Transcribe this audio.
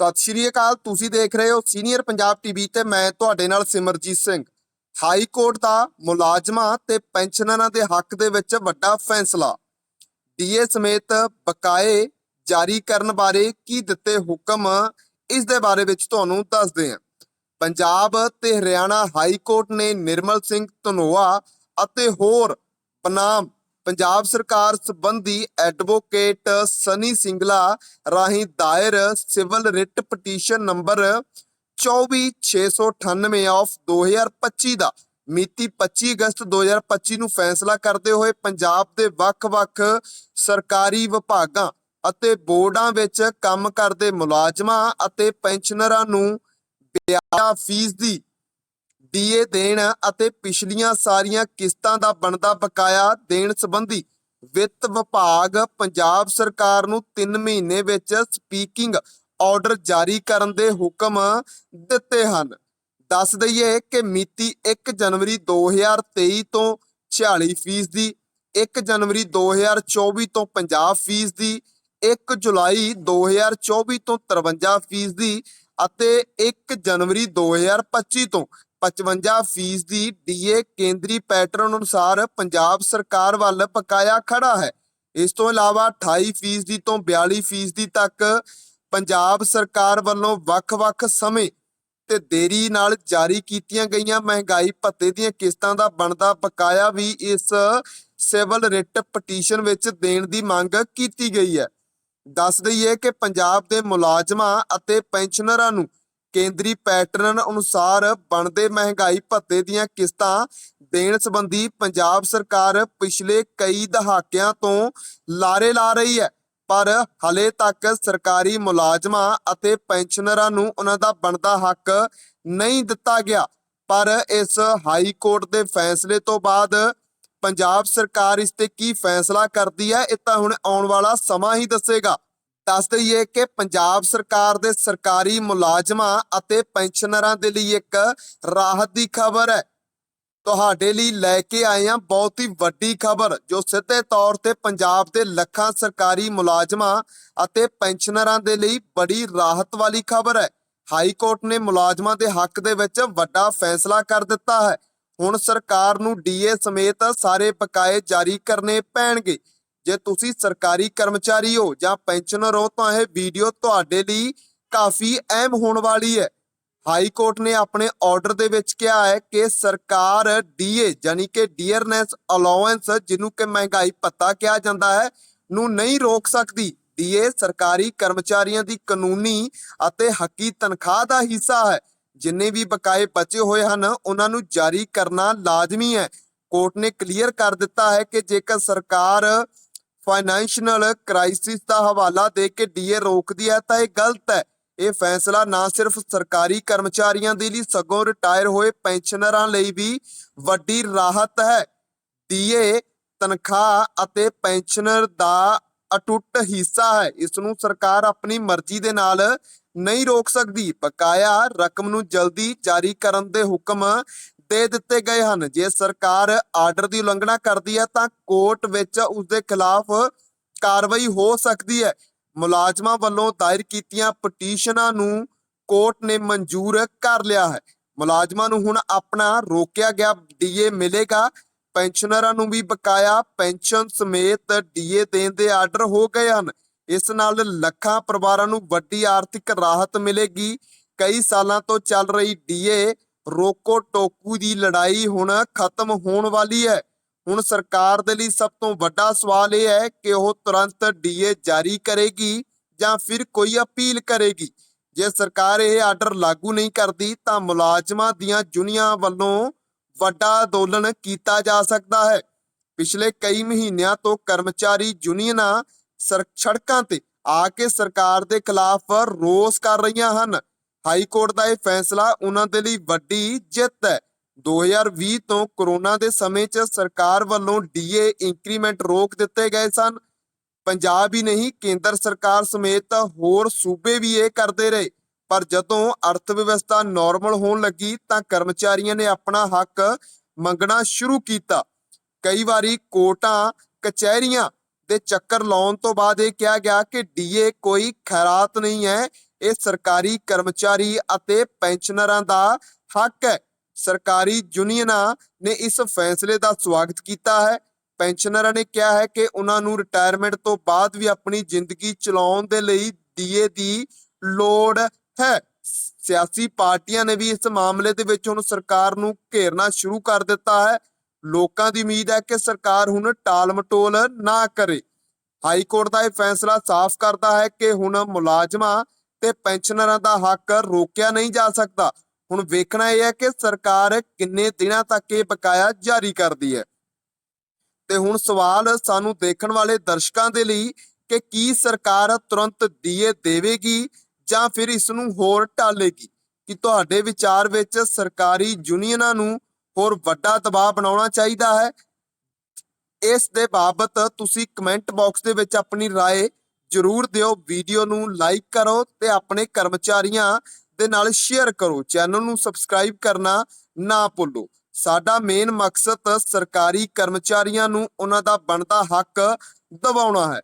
ਸਤਿ ਸ਼੍ਰੀ ਅਕਾਲ, ਤੁਸੀਂ ਦੇਖ ਰਹੇ ਹੋ ਸੀਨੀਅਰ ਪੰਜਾਬ ਟੀਵੀ ਤੇ ਮੈਂ ਤੁਹਾਡੇ ਨਾਲ ਸਿਮਰਜੀਤ ਸਿੰਘ। ਹਾਈ ਕੋਰਟ ਦਾ ਮੁਲਾਜ਼ਮਾਂ ਤੇ ਪੈਨਸ਼ਨਰਾਂ ਦੇ ਹੱਕ ਦੇ ਵਿੱਚ ਵੱਡਾ ਫੈਸਲਾ। ਡੀਏ ਸਮੇਤ ਬਕਾਏ ਜਾਰੀ ਕਰਨ ਬਾਰੇ ਕੀ ਦਿੱਤੇ ਹੁਕਮ, ਇਸ ਦੇ ਬਾਰੇ ਵਿੱਚ ਤੁਹਾਨੂੰ ਦੱਸਦੇ ਹਾਂ। ਪੰਜਾਬ ਤੇ ਹਰਿਆਣਾ ਹਾਈ ਕੋਰਟ ਨੇ ਨਿਰਮਲ ਸਿੰਘ ਧਨੋਆ ਅਤੇ ਹੋਰ ਬਨਾਮ ਪੰਜਾਬ ਸਰਕਾਰ ਸੰਬੰਧੀ ਐਡਵੋਕੇਟ ਸਨੀ ਸਿੰਗਲਾ ਰਾਹੀਂ ਦਾਇਰ civil writ petition number 24698 of 2025 ਦਾ। ਮਿਤੀ 25 ਅਗਸਤ 2025 ਨੂੰ ਫੈਸਲਾ ਕਰਦੇ ਹੋਏ ਪੰਜਾਬ ਦੇ ਵੱਖ-ਵੱਖ ਸਰਕਾਰੀ ਵਿਭਾਗਾਂ ਅਤੇ ਬੋਰਡਾਂ ਵਿੱਚ ਕੰਮ ਕਰਦੇ ਮੁਲਾਜ਼ਮਾਂ ਅਤੇ ਪੈਨਸ਼ਨਰਾਂ ਨੂੰ ਵਿਆਜ ਫੀਸ ਦੀ ਡੀਏ ਦੇਣ ਅਤੇ ਪਿਛਲੀਆਂ ਸਾਰੀਆਂ ਕਿਸ਼ਤਾਂ ਦਾ ਬਣਦਾ ਬਕਾਇਆ ਦੇਣ ਸੰਬੰਧੀ ਵਿੱਤ ਵਿਭਾਗ ਪੰਜਾਬ ਸਰਕਾਰ ਨੂੰ 3 ਮਹੀਨੇ ਵਿੱਚ ਸਪੀਕਿੰਗ ਆਰਡਰ ਜਾਰੀ ਕਰਨ ਦੇ ਹੁਕਮ ਦਿੱਤੇ ਹਨ। ਦੱਸ ਦਈਏ ਕਿ ਮਿਤੀ 1 ਜਨਵਰੀ 2023 ਤੋਂ 46 ਫੀਸਦੀ 1 ਜਨਵਰੀ 2024 ਤੋਂ 50 ਫੀਸਦੀ 1 ਜੁਲਾਈ 2024 ਤੋਂ 53 ਫੀਸਦੀ ਅਤੇ 1 ਜਨਵਰੀ 2025 ਤੋਂ 55 ਫੀਸਦੀ ਡੀਏ ਕੇਂਦਰੀ ਪੈਟਰਨ ਅਨੁਸਾਰ ਪੰਜਾਬ ਸਰਕਾਰ ਵੱਲ ਪਕਾਇਆ ਖੜਾ ਹੈ। ਇਸ ਤੋਂ ਇਲਾਵਾ 28 ਫੀਸਦੀ ਤੋਂ 42 ਫੀਸਦੀ ਤੱਕ ਪੰਜਾਬ ਸਰਕਾਰ ਵੱਲੋਂ ਵੱਖ-ਵੱਖ ਸਮੇਂ ਤੇ ਦੇਰੀ ਨਾਲ ਜਾਰੀ ਕੀਤੀਆਂ ਗਈਆਂ ਮਹਿੰਗਾਈ ਭੱਤੇ ਦੀਆਂ ਕਿਸ਼ਤਾਂ ਦਾ ਬਣਦਾ ਬਕਾਇਆ ਵੀ ਇਸ ਸਿਵਲ ਰਿਟ ਪਟੀਸ਼ਨ ਵਿੱਚ ਦੇਣ ਦੀ ਮੰਗ ਕੀਤੀ ਗਈ ਹੈ। ਦੱਸ ਦਈਏ ਕਿ ਪੰਜਾਬ ਦੇ ਮੁਲਾਜ਼ਮਾਂ ਅਤੇ ਪੈਨਸ਼ਨਰਾਂ ਨੂੰ ਕੇਂਦਰੀ ਪੈਟਰਨ ਅਨੁਸਾਰ ਬਣਦੇ ਮਹਿੰਗਾਈ ਭੱਤੇ ਦੀਆਂ ਕਿਸ਼ਤਾਂ ਦੇਣ ਸੰਬੰਧੀ ਪੰਜਾਬ ਸਰਕਾਰ ਪਿਛਲੇ ਕਈ ਦਹਾਕਿਆਂ ਤੋਂ ਲਾਰੇ ਲਾ ਰਹੀ ਹੈ, ਪਰ ਹਲੇ ਤੱਕ ਸਰਕਾਰੀ ਮੁਲਾਜ਼ਮਾਂ ਅਤੇ ਪੈਨਸ਼ਨਰਾਂ ਨੂੰ ਉਹਨਾਂ ਦਾ ਬਣਦਾ ਹੱਕ ਨਹੀਂ ਦਿੱਤਾ ਗਿਆ। ਪਰ ਇਸ ਹਾਈ ਕੋਰਟ ਦੇ ਫੈਸਲੇ ਤੋਂ ਬਾਅਦ ਪੰਜਾਬ ਸਰਕਾਰ ਇਸ ਤੇ ਕੀ ਫੈਸਲਾ ਕਰਦੀ ਹੈ, ਇਹ ਤਾਂ ਹੁਣ ਆਉਣ ਵਾਲਾ ਸਮਾਂ ਹੀ ਦੱਸੇਗਾ। ਦੱਸ ਦਈਏ ਕਿ ਪੰਜਾਬ ਸਰਕਾਰ ਦੇ ਸਰਕਾਰੀ ਮੁਲਾਜ਼ਮਾਂ ਅਤੇ ਪੈਨਸ਼ਨਰਾਂ ਦੇ ਲਈ ਇੱਕ ਰਾਹਤ ਦੀ ਖਬਰ ਹੈ। ਤੁਹਾਡੇ ਲਈ ਲੈ ਕੇ ਆਏ ਹਾਂ ਬਹੁਤ ਹੀ ਵੱਡੀ ਖਬਰ, ਜੋ ਸਿੱਧੇ ਤੌਰ ਤੇ ਪੰਜਾਬ ਦੇ ਲੱਖਾਂ ਸਰਕਾਰੀ ਮੁਲਾਜ਼ਮਾਂ ਅਤੇ ਪੈਨਸ਼ਨਰਾਂ ਦੇ ਲਈ ਬੜੀ ਰਾਹਤ ਵਾਲੀ ਖਬਰ ਹੈ। ਹਾਈ ਕੋਰਟ ਨੇ ਮੁਲਾਜ਼ਮਾਂ ਦੇ ਹੱਕ ਦੇ ਵਿੱਚ ਵੱਡਾ ਫੈਸਲਾ ਕਰ ਦਿੱਤਾ ਹੈ। ਹੁਣ ਸਰਕਾਰ ਨੂੰ ਡੀਏ ਸਮੇਤ ਸਾਰੇ ਬਕਾਏ ਜਾਰੀ ਕਰਨੇ ਪੈਣਗੇ। ਜੇ ਤੁਸੀਂ ਸਰਕਾਰੀ ਕਰਮਚਾਰੀ ਹੋ ਜਾਂ ਪੈਨਸ਼ਨਰ ਹੋ, ਤਾਂ ਇਹ ਵੀਡੀਓ ਤੁਹਾਡੇ ਲਈ ਕਾਫੀ ਅਹਿਮ ਹੋਣ ਵਾਲੀ ਹੈ। ਹਾਈ ਕੋਰਟ ਨੇ ਆਪਣੇ ਆਰਡਰ ਦੇ ਵਿੱਚ ਕਿਹਾ ਹੈ ਕਿ ਸਰਕਾਰ ਡੀਏ ਯਾਨੀ ਕਿ ਡੀਅਰਨੈਸ ਅਲਾਉੈਂਸ ਜਿਹਨੂੰ ਕਿ ਮਹਿੰਗਾਈ ਭੱਤਾ ਕਿਹਾ ਜਾਂਦਾ ਹੈ, ਨੂੰ ਨਹੀਂ ਰੋਕ ਸਕਦੀ। ਡੀਏ ਸਰਕਾਰੀ ਕਰਮਚਾਰੀਆਂ ਦੀ ਕਾਨੂੰਨੀ ਅਤੇ ਹੱਕੀ ਤਨਖਾਹ ਦਾ ਹਿੱਸਾ ਹੈ। ਜਿੰਨੇ ਵੀ ਬਕਾਏ ਬਚੇ ਹੋਏ ਹਨ, ਉਹਨਾਂ ਨੂੰ ਜਾਰੀ ਕਰਨਾ ਲਾਜ਼ਮੀ ਹੈ। ਕੋਰਟ ਨੇ ਕਲੀਅਰ ਕਰ ਦਿੱਤਾ ਹੈ ਕਿ ਜੇਕਰ ਸਰਕਾਰ ਫਾਈਨੈਂਸ਼ੀਅਲ ਕ੍ਰਾਈਸਿਸ ਦਾ ਹਵਾਲਾ ਦੇ ਕੇ ਡੀਏ ਰੋਕਦੀ ਹੈ, ਤਾਂ ਇਹ ਗਲਤ ਹੈ। ਇਹ ਫੈਸਲਾ ਨਾ ਸਿਰਫ ਸਰਕਾਰੀ ਕਰਮਚਾਰੀਆਂ ਦੇ ਲਈ, ਸਗੋਂ ਰਿਟਾਇਰ ਹੋਏ ਪੈਨਸ਼ਨਰਾਂ ਲਈ ਵੀ ਵੱਡੀ ਰਾਹਤ ਹੈ। ਡੀਏ ਤਨਖਾਹ ਅਤੇ ਪੈਨਸ਼ਨਰ ਦਾ ਅਟੁੱਟ ਹਿੱਸਾ ਹੈ। ਇਸ ਨੂੰ ਸਰਕਾਰ ਆਪਣੀ ਮਰਜ਼ੀ ਦੇ ਨਾਲ ਨਹੀਂ ਰੋਕ ਸਕਦੀ। ਬਕਾਇਆ ਰਕਮ ਨੂੰ ਜਲਦੀ ਜਾਰੀ ਕਰਨ ਦੇ ਹੁਕਮ ਦੇ ਦਿੱਤੇ ਗਏ ਹਨ। ਜੇ ਸਰਕਾਰ ਆਰਡਰ ਦੀ ਉਲੰਘਣਾ ਕਰਦੀ ਹੈ, ਤਾਂ ਕੋਰਟ ਵਿੱਚ ਉਸ ਦੇ ਖਿਲਾਫ ਕਾਰਵਾਈ ਹੋ ਸਕਦੀ ਹੈ। ਮੁਲਾਜ਼ਮਾਂ ਵੱਲੋਂ ਦਾਇਰ ਕੀਤੀਆਂ ਪਟੀਸ਼ਨਾਂ ਨੂੰ ਕੋਰਟ ਨੇ ਮਨਜ਼ੂਰ ਕਰ ਲਿਆ ਹੈ। ਮੁਲਾਜ਼ਮਾਂ ਨੂੰ ਹੁਣ ਆਪਣਾ ਰੋਕਿਆ ਗਿਆ ਡੀਏ ਮਿਲੇਗਾ। ਪੈਨਸ਼ਨਰਾਂ ਨੂੰ ਵੀ ਬਕਾਇਆ ਪੈਨਸ਼ਨ ਸਮੇਤ ਡੀਏ ਦੇਣ ਦੇ ਆਰਡਰ ਹੋ ਗਏ ਹਨ। ਇਸ ਨਾਲ ਲੱਖਾਂ ਪਰਿਵਾਰਾਂ ਨੂੰ ਵੱਡੀ ਆਰਥਿਕ ਰਾਹਤ ਮਿਲੇਗੀ। ਕਈ ਸਾਲਾਂ ਤੋਂ ਚੱਲ ਰਹੀ ਡੀਏ ਰੋਕੋ ਟੋਕੂ ਦੀ ਲੜਾਈ ਹੁਣ ਖਤਮ ਹੋਣ ਵਾਲੀ ਹੈ। ਹੁਣ ਸਰਕਾਰ ਦੇ ਲਈ ਸਭ ਤੋਂ ਵੱਡਾ ਸਵਾਲ ਇਹ ਹੈ ਕਿ ਉਹ ਤੁਰੰਤ ਡੀਏ ਜਾਰੀ ਕਰੇਗੀ ਜਾਂ ਫਿਰ ਕੋਈ ਅਪੀਲ ਕਰੇਗੀ। ਜੇ ਸਰਕਾਰ ਇਹ ਆਰਡਰ ਲਾਗੂ ਨਹੀਂ ਕਰਦੀ ਤਾਂ ਮੁਲਾਜ਼ਮਾਂ ਦੀਆਂ ਜੁਨੀਆਂ ਵੱਲੋਂ ਵੱਡਾ ਅੰਦੋਲਨ ਕੀਤਾ ਜਾ ਸਕਦਾ ਹੈ। ਪਿਛਲੇ ਕਈ ਮਹੀਨਿਆਂ ਤੋਂ ਕਰਮਚਾਰੀ ਯੂਨੀਅਨਾਂ ਸੜਕਾਂ ਤੇ ਆ ਕੇ ਸਰਕਾਰ ਦੇ ਖਿਲਾਫ ਰੋਸ ਕਰ ਰਹੀਆਂ ਹਨ। ਹਾਈ ਕੋਰਟ ਦਾ ਇਹ ਫੈਸਲਾ ਉਹਨਾਂ ਦੇ ਲਈ ਵੱਡੀ ਜਿੱਤ ਹੈ। 2020 ਤੋਂ ਕਰੋਨਾ ਦੇ ਸਮੇਂ 'ਚ ਸਰਕਾਰ ਵੱਲੋਂ ਡੀਏ ਇੰਕਰੀਮੈਂਟ ਰੋਕ ਦਿੱਤੇ ਗਏ ਸਨ। ਪੰਜਾਬ ਹੀ ਨਹੀਂ, ਕੇਂਦਰ ਸਰਕਾਰ ਸਮੇਤ ਹੋਰ ਸੂਬੇ ਵੀ ਇਹ ਕਰਦੇ ਰਹੇ। ਪਰ ਜਦੋਂ ਅਰਥ ਵਿਵਸਥਾ ਨਾਰਮਲ ਹੋਣ ਲੱਗੀ ਤਾਂ ਕਰਮਚਾਰੀਆਂ ਨੇ ਆਪਣਾ ਹੱਕ ਮੰਗਣਾ ਸ਼ੁਰੂ ਕੀਤਾ। ਕਈ ਵਾਰੀ ਕੋਰਟਾਂ, ਕਚਹਿਰੀਆਂ ਦੇ ਚੱਕਰ ਲਾਉਣ ਤੋਂ ਬਾਅਦ ਇਹ ਕਿਹਾ ਗਿਆ ਕਿ ਡੀਏ ਕੋਈ ਖੈਰਾਤ ਨਹੀਂ ਹੈ। ਇਹ ਸਰਕਾਰੀ ਕਰਮਚਾਰੀ ਅਤੇ ਪੈਨਸ਼ਨਰਾਂ ਦਾ ਹੱਕ ਹੈ। ਸਰਕਾਰੀ ਯੂਨੀਅਨਾਂ ਨੇ ਇਸ ਫੈਸਲੇ ਦਾ ਸਵਾਗਤ ਕੀਤਾ ਹੈ। ਪੈਨਸ਼ਨਰਾਂ ਨੇ ਕਿਹਾ ਹੈ ਕਿ ਉਹਨਾਂ ਨੂੰ ਰਿਟਾਇਰਮੈਂਟ ਤੋਂ ਬਾਅਦ ਵੀ ਆਪਣੀ ਜ਼ਿੰਦਗੀ ਚਲਾਉਣ ਦੇ ਲਈ ਡੀਏ ਦੀ ਲੋੜ ਹੈ। ਸਿਆਸੀ ਪਾਰਟੀਆਂ ਨੇ ਵੀ ਇਸ ਮਾਮਲੇ ਦੇ ਵਿੱਚ ਹੁਣ ਸਰਕਾਰ ਨੂੰ ਘੇਰਨਾ ਸ਼ੁਰੂ ਕਰ ਦਿੱਤਾ ਹੈ। ਲੋਕਾਂ ਦੀ ਉਮੀਦ ਹੈ ਕਿ ਸਰਕਾਰ ਹੁਣ ਟਾਲ-ਮਟੋਲ ਨਾ ਕਰੇ। ਹਾਈ ਕੋਰਟ ਦਾ ਇਹ ਫੈਸਲਾ ਸਾਫ਼ ਕਰਦਾ ਹੈ ਕਿ ਹੁਣ ਮੁਲਾਜ਼ਮਾਂ ਤੇ ਪੈਨਸ਼ਨਰਾਂ ਦਾ ਹੱਕ ਰੋਕਿਆ ਨਹੀਂ ਜਾ ਸਕਦਾ ਹੁਣ ਵੇਖਣਾ ਇਹ ਹੈ ਕਿ ਸਰਕਾਰ ਕਿੰਨੇ ਦਿਨਾਂ ਤੱਕ ਇਹ ਬਕਾਇਆ ਜਾਰੀ ਕਰਦੀ ਹੈ ਤੇ ਹੁਣ ਸਵਾਲ ਸਾਨੂੰ ਦੇਖਣ ਵਾਲੇ ਦਰਸ਼ਕਾਂ ਦੇ ਲਈ ਕਿ ਕੀ ਸਰਕਾਰ ਤੁਰੰਤ ਦੀਏ ਦੇਵੇਗੀ ਜਾਂ ਫਿਰ ਇਸ ਨੂੰ ਹੋਰ ਢਾਲੇਗੀ ਕਿ ਤੁਹਾਡੇ ਵਿਚਾਰ ਵਿੱਚ ਸਰਕਾਰੀ ਯੂਨੀਅਨਾਂ ਨੂੰ ਹੋਰ ਵੱਡਾ ਦਬਾਅ ਬਣਾਉਣਾ ਚਾਹੀਦਾ ਹੈ ਇਸ ਦੇ ਬਾਬਤ ਤੁਸੀਂ ਕਮੈਂਟ ਬਾਕਸ ਦੇ ਵਿੱਚ ਆਪਣੀ رائے ਜਰੂਰ ਦਿਓ ਵੀਡੀਓ ਨੂੰ ਲਾਈਕ ਕਰੋ ਤੇ ਆਪਣੇ ਕਰਮਚਾਰੀਆਂ ਦੇ ਨਾਲ ਸ਼ੇਅਰ ਕਰੋ। ਚੈਨਲ ਨੂੰ ਸਬਸਕ੍ਰਾਈਬ ਕਰਨਾ ਨਾ ਭੁੱਲੋ। ਸਾਡਾ ਮੇਨ ਮਕਸਦ ਸਰਕਾਰੀ ਕਰਮਚਾਰੀਆਂ ਨੂੰ ਉਹਨਾਂ ਦਾ ਬਣਦਾ ਹੱਕ ਦਿਵਾਉਣਾ ਹੈ।